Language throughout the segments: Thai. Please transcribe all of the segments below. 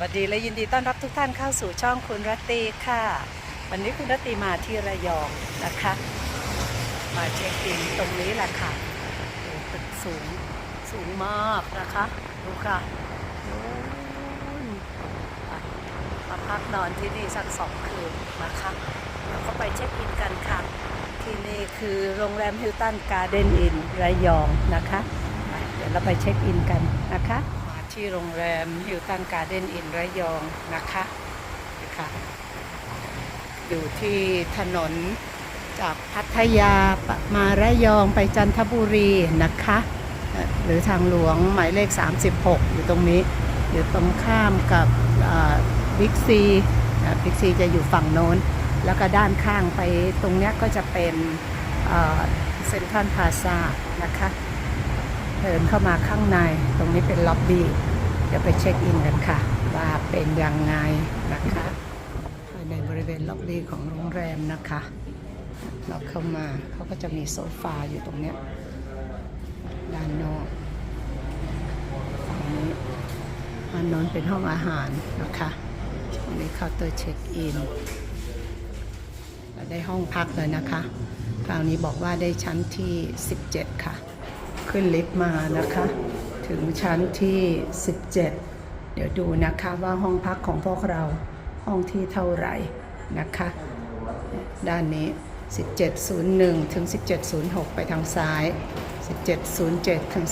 วัสดีและยินดีต้อนรับทุกท่านเข้าสู่ช่องคุณรัตตีค่ะ วันนี้คุณรัตตีมาที่ระยองนะคะ มาเช็คอินตรงนี้แหละค่ะโอ้ตึกสูงสูงมากนะคะดูค่ะมาพักนอนที่นี่สักสองคืนนะคะแล้วก็ไปเช็คอินกันค่ะ ที่นี่คือโรงแรมฮิลตันการ์เดนอินระยองนะคะ เดี๋ยวเราไปเช็คอินกันนะคะ ที่โรงแรมฮิลตันการ์เดนอินระยองนะคะนะคะอยู่ที่ถนนจากพัทยามาระยองไปจันทบุรีนะคะ หรือทางหลวงหมายเลข 36 อยู่ตรงนี้ อยู่ตรงข้ามกับบิ๊กซีบิ๊กซีจะอยู่ฝั่งโน้น แล้วก็ด้านข้างไปตรงนี้ก็จะเป็นเซ็นทรัลพาซานะคะ เดินเข้ามาข้างในตรงนี้เป็นล็อบบี้เดี๋ยวไปเช็คอินกันค่ะ ว่าเป็นยังไงนะคะภายในบริเวณล็อบบี้ของโรงแรมนะคะเราเข้ามาเขาก็จะมีโซฟาอยู่ตรงเนี้ยด้านนอกฝั่งนี้อันนนเป็นห้องอาหารนะคะอันนี้เคาน์เตอร์เช็คอินเราได้ห้องพักเลยนะคะ คราวนี้บอกว่าได้ชั้นที่ 17 ค่ะ ขึ้นลิฟต์มานะคะ ถึงชั้นที่ 17 เดี๋ยวดูนะคะว่าห้องพักของพวกเราห้องที่เท่าไหร่นะคะ ด้านนี้ 1701 ถึง 1706 ไปทางซ้าย 1707 ถึง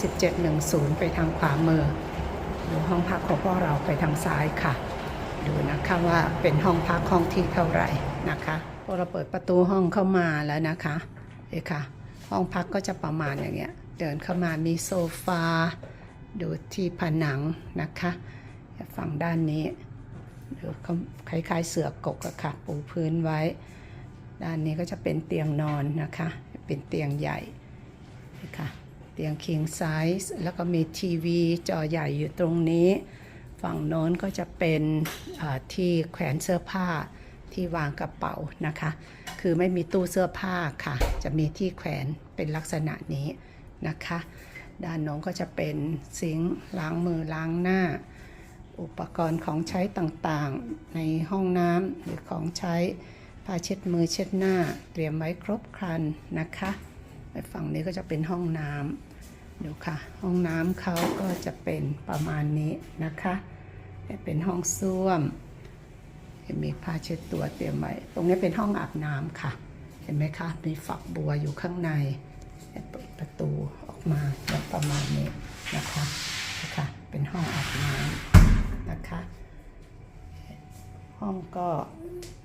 1710 ไปทางขวามือดูห้องพักของพวกเราไปทางซ้ายค่ะ ดูนะคะว่าเป็นห้องพักห้องที่เท่าไหร่นะคะพอเราเปิดประตูห้องเข้ามาแล้วนะคะเอยค่ะ ห้องพักก็จะประมาณอย่างเงี้ย เดินเข้ามามีโซฟา ดูที่ผนังนะคะฝั่งด้านนี้ดูเขาคล้ายๆเสือกกอะค่ะ ปูพื้นไว้ ด้านนี้ก็จะเป็นเตียงนอนนะคะ เป็นเตียงใหญ่นะคะเตียง king size แล้วก็มีทีวีจอใหญ่อยู่ตรงนี้ ฝั่งโน้นก็จะเป็นที่แขวนเสื้อผ้าที่วางกระเป๋านะคะ คือไม่มีตู้เสื้อผ้าค่ะ จะมีที่แขวนเป็นลักษณะนี้ นะคะ ด้านน้นก็จะเป็นซิงค์ล้างมือล้างหน้า อุปกรณ์ของใช้ต่างๆ ในห้องน้ำหรือของใช้ผ้าเช็ดมือเช็ดหน้า เตรียมไว้ครบครันนะคะฝั่งนี้ก็จะเป็นห้องน้ำดูค่ะ ห้องน้ำเขาก็จะเป็นประมาณนี้นะคะเป็นห้องส้วมมีผ้าเช็ดตัวเตรียมไว้ ตรงนี้เป็นห้องอาบน้ำค่ะ เห็นไหมคะ มีฝักบัวอยู่ข้างใน เปิดประตูออกมาประมาณนี้นะคะนะคะเป็นห้องอาบน้ำนะคะ ห้องก็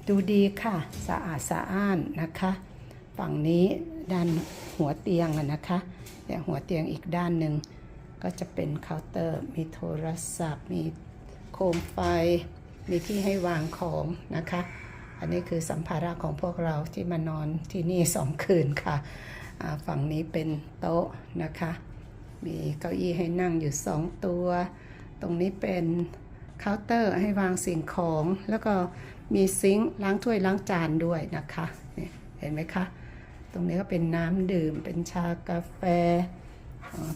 ดูดีค่ะสะอาดสะอ้านนะคะ ฝั่งนี้ด้านหัวเตียงอะนะคะแต่หัวเตียงอีกด้านหนึ่งก็จะเป็นเคาน์เตอร์มีโทรศัพท์ มีโคมไฟ มีที่ให้วางของนะคะ อันนี้คือสัมภาระของพวกเราที่มานอนที่นี่สองคืนค่ะ ฝั่งนี้เป็นโต๊ะนะคะ มีเก้าอี้ให้นั่งอยู่สองตัว ตรงนี้เป็นเคาน์เตอร์ให้วางสิ่งของ แล้วก็มีซิงค์ล้างถ้วยล้างจานด้วยนะคะเห็นไหมคะ ตรงนี้ก็เป็นน้ำดื่ม เป็นชากาแฟ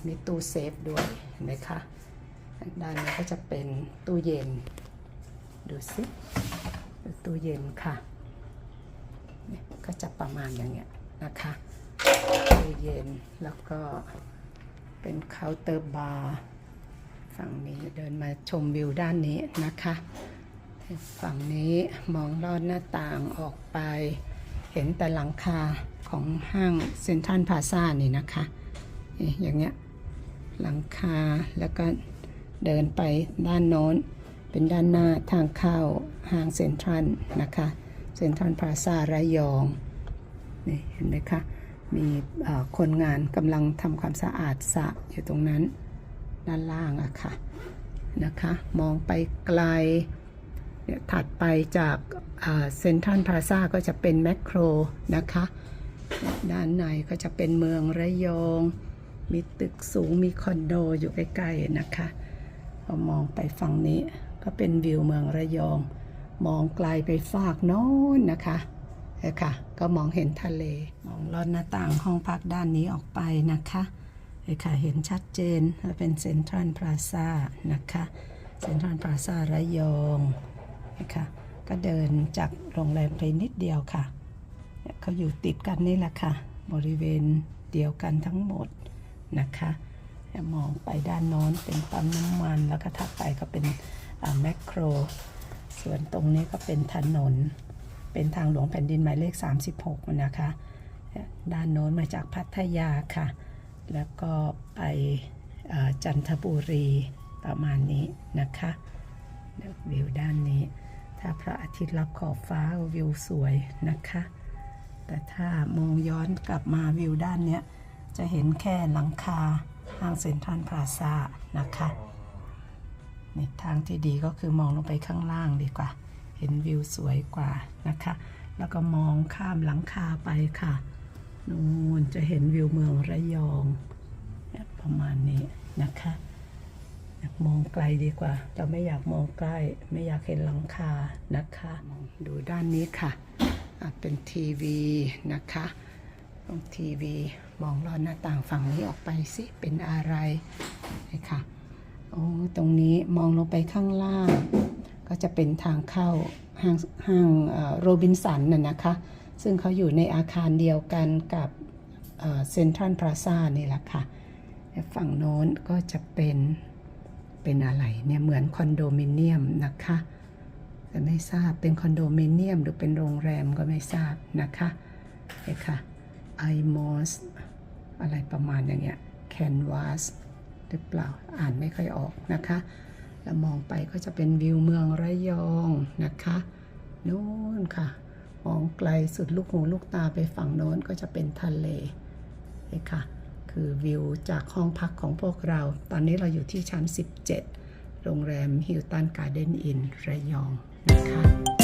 มีตู้เซฟด้วยเห็นไหมคะ ด้านนี้ก็จะเป็นตู้เย็น ดูสิ ตู้เย็นค่ะก็จะประมาณอย่างเงี้ยนะคะตู้เย็นแล้วก็เป็นเคาน์เตอร์บาร์ฝั่งนี้เดินมาชมวิวด้านนี้นะคะ ฝั่งนี้มองลอดหน้าต่างออกไป เห็นแต่หลังคาของห้างเซ็นทรัลพาซานี่นะคะอย่างเงี้ยหลังคาแล้วก็เดินไปด้านโน้น เป็นด้านหน้าทางเข้าห้างเซ็นทรัลนะคะเซ็นทรัลพาซาระยองนี่เห็นไหมคะ มีคนงานกำลังทำความสะอาดสระอยู่ตรงนั้น ด้านล่างอะค่ะนะคะ มองไปไกลถัดไปจากเซ็นทรัลพาซาก็จะเป็นแมคโครนะคะ ด้านในก็จะเป็นเมืองระยอง มีตึกสูงมีคอนโดอยู่ใกล้ๆนะคะพอมองไปฝั่งนี้ ก็เป็นวิวเมืองระยอง มองไกลไปฟากโน้นนะคะเนี่ยค่ะ ก็มองเห็นทะเล มองลอดหน้าต่างห้องพักด้านนี้ออกไปนะคะเนี่ยค่ะ เห็นชัดเจนเป็นเซ็นทรัลพลาซ่านะคะเซ็นทรัลพลาซ่าระยองนะคะก็เดินจากโรงแรมไปนิดเดียวค่ะเขาอยู่ติดกันนี่แหละค่ะ บริเวณเดียวกันทั้งหมดนะคะ มองไปด้านโน้นเป็นปั๊มน้ำมันแล้วก็ถัดไปก็เป็น แมคโคร ส่วนตรงนี้ก็เป็นถนน เป็นทางหลวงแผ่นดินหมายเลข 36 นะคะ ด้านโน้นมาจากพัทยาค่ะ แล้วก็ไปจันทบุรีประมาณนี้นะคะวิวด้านนี้ ถ้าพระอาทิตย์รับขอบฟ้าวิวสวยนะคะ แต่ถ้ามองย้อนกลับมาวิวด้านเนี้ยจะเห็นแค่หลังคาห้างเซ็นทรัลพลาซานะคะ นี่ทางที่ดีก็คือมองลงไปข้างล่างดีกว่า เห็นวิวสวยกว่านะคะ แล้วก็มองข้ามหลังคาไปค่ะนู่นจะเห็นวิวเมืองระยองประมาณนี้นะคะอยากมองไกลดีกว่า เราไม่อยากมองใกล้ ไม่อยากเห็นหลังคานะคะดูด้านนี้ค่ะเป็นทีวีนะคะตรงทีวีมองลอดหน้าต่างฝั่งนี้ออกไปสิเป็นอะไรค่ะ โอ้ตรงนี้มองลงไปข้างล่าง ก็จะเป็นทางเข้าห้างห้างโรบินสันน่ะนะคะ ซึ่งเขาอยู่ในอาคารเดียวกันกับเซ็นทรัลพลาซ่านี่แหละค่ะฝั่งโน้นก็จะเป็นเป็นอะไรเนี่ยเหมือนคอนโดมิเนียมนะคะแต่ไม่ทราบเป็นคอนโดมิเนียมหรือเป็นโรงแรมก็ไม่ทราบนะคะเนี่ยค่ะไอมอสอะไรประมาณอย่างเงี้ยแคนวาส หรือเปล่าอ่านไม่ค่อยออกนะคะ แล้วมองไปก็จะเป็นวิวเมืองระยองนะคะนู่นค่ะ มองไกลสุดลูกหูลูกตาไปฝั่งโน้นก็จะเป็นทะเลนี่ค่ะ คือวิวจากห้องพักของพวกเรา ตอนนี้เราอยู่ที่ชั้น 17 โรงแรมฮิลตันการ์เด้นอินระยองนะคะ